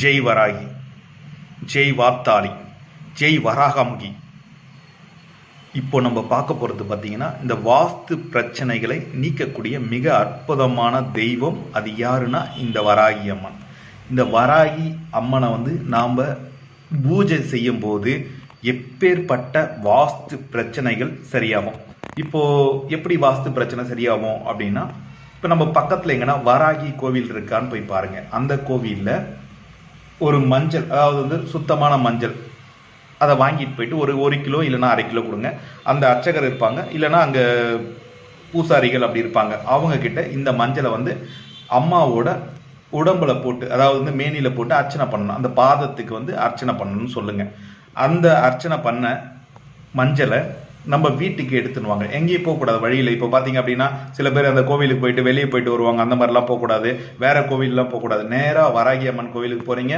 ஜெய் வராகி ஜெய் வாத்தாளி ஜெய் வராகமுகி. இப்போ நம்ம பார்க்க போகிறது பார்த்தீங்கன்னா இந்த வாஸ்து பிரச்சனைகளை நீக்கக்கூடிய மிக அற்புதமான தெய்வம் அது யாருன்னா இந்த வராகி அம்மன். இந்த வராகி அம்மனை வந்து நாம் பூஜை செய்யும் போது எப்பேற்பட்ட வாஸ்து பிரச்சனைகள் சரியாகும். இப்போ எப்படி வாஸ்து பிரச்சனை சரியாகும் அப்படின்னா இப்போ நம்ம பக்கத்தில் எங்கன்னா வராகி கோவில் இருக்கான்னு போய் பாருங்கள் அந்த கோவிலில் ஒரு மஞ்சள் அதாவது வந்து சுத்தமான மஞ்சள். அதை வாங்கிட்டு போயிட்டு ஒரு ஒரு கிலோ இல்லைன்னா அரை கிலோ கொடுங்க. அந்த அர்ச்சகர் இருப்பாங்க. இல்லைன்னா அங்கே பூசாரிகள் அப்படி இருப்பாங்க. அவங்கக்கிட்ட இந்த மஞ்சளை வந்து அம்மாவோட உடம்புல போட்டு அதாவது வந்து மேனியில் போட்டு அர்ச்சனை பண்ணணும். அந்த பாதத்துக்கு வந்து அர்ச்சனை பண்ணணும்னு சொல்லுங்கள் அந்த அர்ச்சனை பண்ண மஞ்சளை நம்ம வீட்டுக்கு எடுத்துன்னு வாங்க. எங்கேயும் போகக்கூடாது. வழியில் இப்போ பார்த்தீங்க அப்படின்னா சில பேர் அந்த கோவிலுக்கு போயிட்டு வெளியே போயிட்டு வருவாங்க. அந்த மாதிரிலாம் போகக்கூடாது. வேற கோவில்லாம் போகக்கூடாது. நேராக வராகி அம்மன் கோவிலுக்கு போகிறீங்க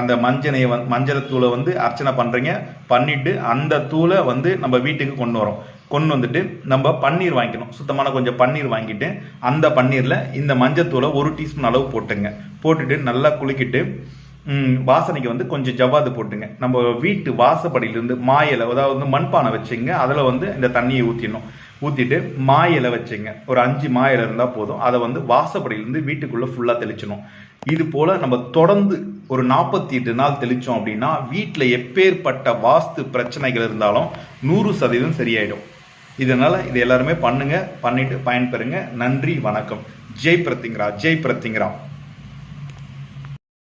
அந்த மஞ்சனையை வந் மஞ்சள் தூளை வந்து அர்ச்சனை பண்ணுறீங்க பண்ணிட்டு அந்த தூளை வந்து நம்ம வீட்டுக்கு கொண்டு வரோம். கொண்டு வந்துட்டு நம்ம பன்னீர் வாங்கிக்கணும். சுத்தமான கொஞ்சம் பன்னீர் வாங்கிட்டு அந்த பன்னீரில் இந்த மஞ்சத்தூளை ஒரு டீஸ்பூன் அளவு போட்டுங்க. போட்டுட்டு நல்லா குலுக்கிட்டு வாசனைக்கு வந்து கொஞ்சம் ஜவ்வாது போட்டுங்க. நம்ம வீட்டு வாசப்படியிலிருந்து மாயிலை அதாவது வந்து மண்பானை வச்சுங்க. அதில் வந்து இந்த தண்ணியை ஊற்றிடணும் ஊற்றிட்டு மாயில வச்சுங்க. ஒரு அஞ்சு மாயிலை இருந்தால் போதும். அதை வந்து வாசப்படியிலிருந்து வீட்டுக்குள்ளே ஃபுல்லாக தெளிச்சணும் இது போல் நம்ம தொடர்ந்து ஒரு நாற்பத்தி எட்டு நாள் தெளித்தோம் அப்படின்னா வீட்டில் எப்பேற்பட்ட வாஸ்து பிரச்சனைகள் இருந்தாலும் நூறு சதவீதம் சரியாயிடும். இதனால் இது எல்லாருமே பண்ணுங்க. பண்ணிட்டு பயன்பெறுங்க. நன்றி வணக்கம். ஜெய் பிரத்திங்கரா ஜெய் பிரத்திங்கராம்